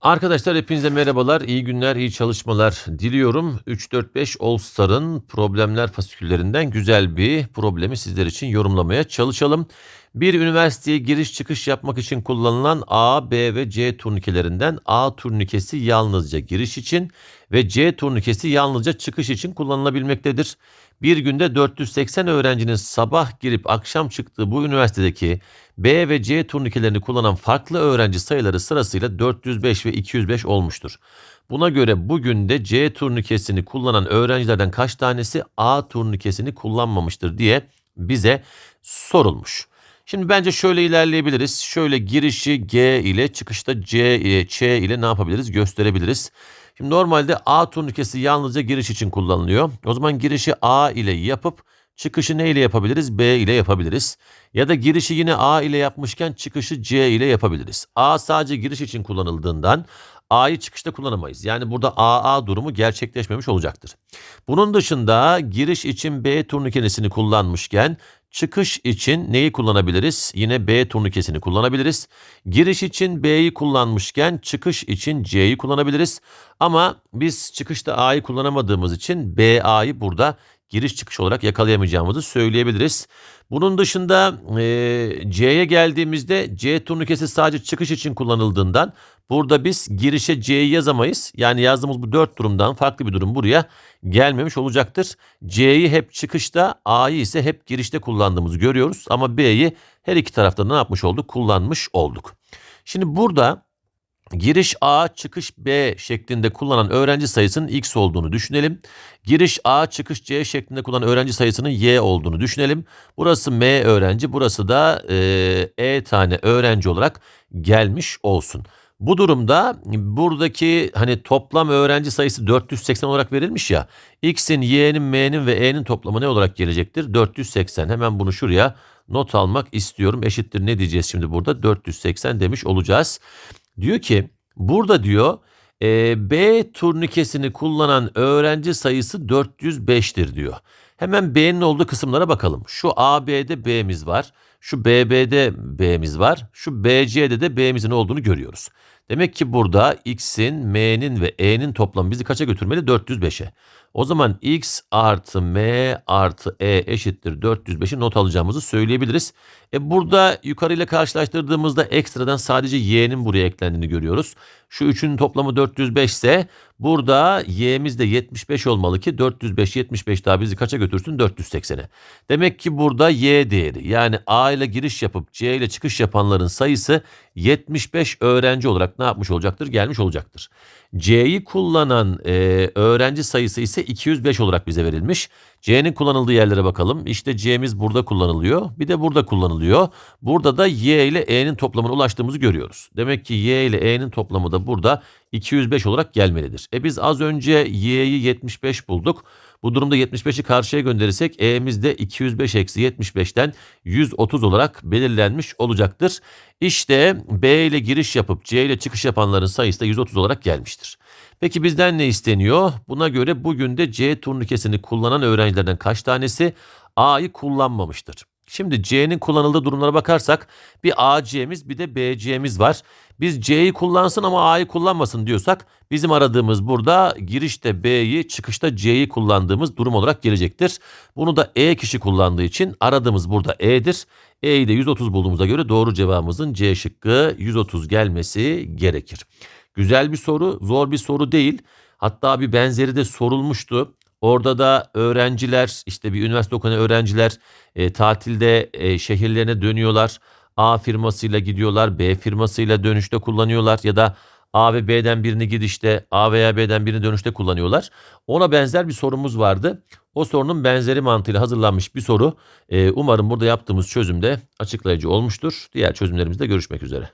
Arkadaşlar hepinize merhabalar, iyi günler, iyi çalışmalar diliyorum. 3-4-5 All Star'ın problemler fasiküllerinden güzel bir problemi sizler için yorumlamaya çalışalım. Bir üniversiteye giriş çıkış yapmak için kullanılan A, B ve C turnikelerinden A turnikesi yalnızca giriş için ve C turnikesi yalnızca çıkış için kullanılabilmektedir. Bir günde 480 öğrencinin sabah girip akşam çıktığı bu üniversitedeki B ve C turnikelerini kullanan farklı öğrenci sayıları sırasıyla 405 ve 205 olmuştur. Buna göre bugün de C turnikesini kullanan öğrencilerden kaç tanesi A turnikesini kullanmamıştır diye bize sorulmuş. Şimdi bence şöyle ilerleyebiliriz. Şöyle girişi G ile çıkışta C, ile Ç ile ne yapabiliriz gösterebiliriz. Şimdi normalde A turnikesi yalnızca giriş için kullanılıyor. O zaman girişi A ile yapıp çıkışı ne ile yapabiliriz? B ile yapabiliriz. Ya da girişi yine A ile yapmışken çıkışı C ile yapabiliriz. A sadece giriş için kullanıldığından A'yı çıkışta kullanamayız. Yani burada AA durumu gerçekleşmemiş olacaktır. Bunun dışında giriş için B turnikesini kullanmışken çıkış için neyi kullanabiliriz? Yine B turnikesini kullanabiliriz. Giriş için B'yi kullanmışken çıkış için C'yi kullanabiliriz. Ama biz çıkışta A'yı kullanamadığımız için BA'yı burada giriş çıkış olarak yakalayamayacağımızı söyleyebiliriz. Bunun dışında e, C'ye geldiğimizde C turnikesi sadece çıkış için kullanıldığından burada biz girişe C'yi yazamayız. Yani yazdığımız bu dört durumdan farklı bir durum buraya gelmemiş olacaktır. C'yi hep çıkışta A'yı ise hep girişte kullandığımızı görüyoruz. Ama B'yi her iki tarafta ne yapmış olduk? Kullanmış olduk. Şimdi burada Giriş A, çıkış B şeklinde kullanan öğrenci sayısının X olduğunu düşünelim. Giriş A, çıkış C şeklinde kullanan öğrenci sayısının Y olduğunu düşünelim. Burası M öğrenci, burası da e, tane öğrenci olarak gelmiş olsun. Bu durumda buradaki hani toplam öğrenci sayısı 480 olarak verilmiş ya. X'in, Y'nin, M'nin ve E'nin toplamı ne olarak gelecektir? 480. Hemen bunu şuraya not almak istiyorum. Eşittir ne diyeceğiz şimdi burada? 480 demiş olacağız. Diyor ki burada diyor e, B turnikesini kullanan öğrenci sayısı 405'tir diyor. Hemen B'nin olduğu kısımlara bakalım. Şu AB'de B'miz var. Şu BB'de B'miz var. Şu BC'de de B'mizin olduğunu görüyoruz. Demek ki burada X'in, M'nin ve E'nin toplamı bizi kaça götürmeli? 405'e. O zaman X artı M artı E eşittir 405'i not alacağımızı söyleyebiliriz. E burada yukarı ile karşılaştırdığımızda ekstradan sadece Y'nin buraya eklendiğini görüyoruz. Şu üçünün toplamı 405 ise burada Y'miz de 75 olmalı ki 405 75 daha bizi kaça götürsün? 480'e. Demek ki burada Y değeri yani A ile giriş yapıp C ile çıkış yapanların sayısı 75 öğrenci olarak ne yapmış olacaktır? Gelmiş olacaktır. C'yi kullanan e, öğrenci sayısı ise 205 olarak bize verilmiş. C'nin kullanıldığı yerlere bakalım. İşte C'miz burada kullanılıyor. Bir de burada kullanılıyor. Burada da Y ile E'nin toplamına ulaştığımızı görüyoruz. Demek ki Y ile E'nin toplamı da burada 205 olarak gelmelidir. E biz az önce Y'yi 75 bulduk. Bu durumda 75'i karşıya gönderirsek E'miz de 205 eksi 75'ten 130 olarak belirlenmiş olacaktır. İşte B ile giriş yapıp C ile çıkış yapanların sayısı da 130 olarak gelmiştir. Peki bizden ne isteniyor? Buna göre bugün de C turnikesini kullanan öğrencilerden kaç tanesi A'yı kullanmamıştır? Şimdi C'nin kullanıldığı durumlara bakarsak bir AC'miz bir de BC'miz var. Biz C'yi kullansın ama A'yı kullanmasın diyorsak bizim aradığımız burada girişte B'yi çıkışta C'yi kullandığımız durum olarak gelecektir. Bunu da E kişi kullandığı için aradığımız burada E'dir. E'yi de 130 bulduğumuza göre doğru cevabımızın C şıkkı 130 gelmesi gerekir. Güzel bir soru, zor bir soru değil. Hatta bir benzeri de sorulmuştu. Orada da öğrenciler işte bir üniversite okuyan öğrenciler e, tatilde e, şehirlerine dönüyorlar. A firmasıyla gidiyorlar, B firmasıyla dönüşte kullanıyorlar ya da A ve B'den birini gidişte, A veya B'den birini dönüşte kullanıyorlar. Ona benzer bir sorumuz vardı. O sorunun benzeri mantığıyla hazırlanmış bir soru. E, umarım burada yaptığımız çözümde açıklayıcı olmuştur. Diğer çözümlerimizde görüşmek üzere.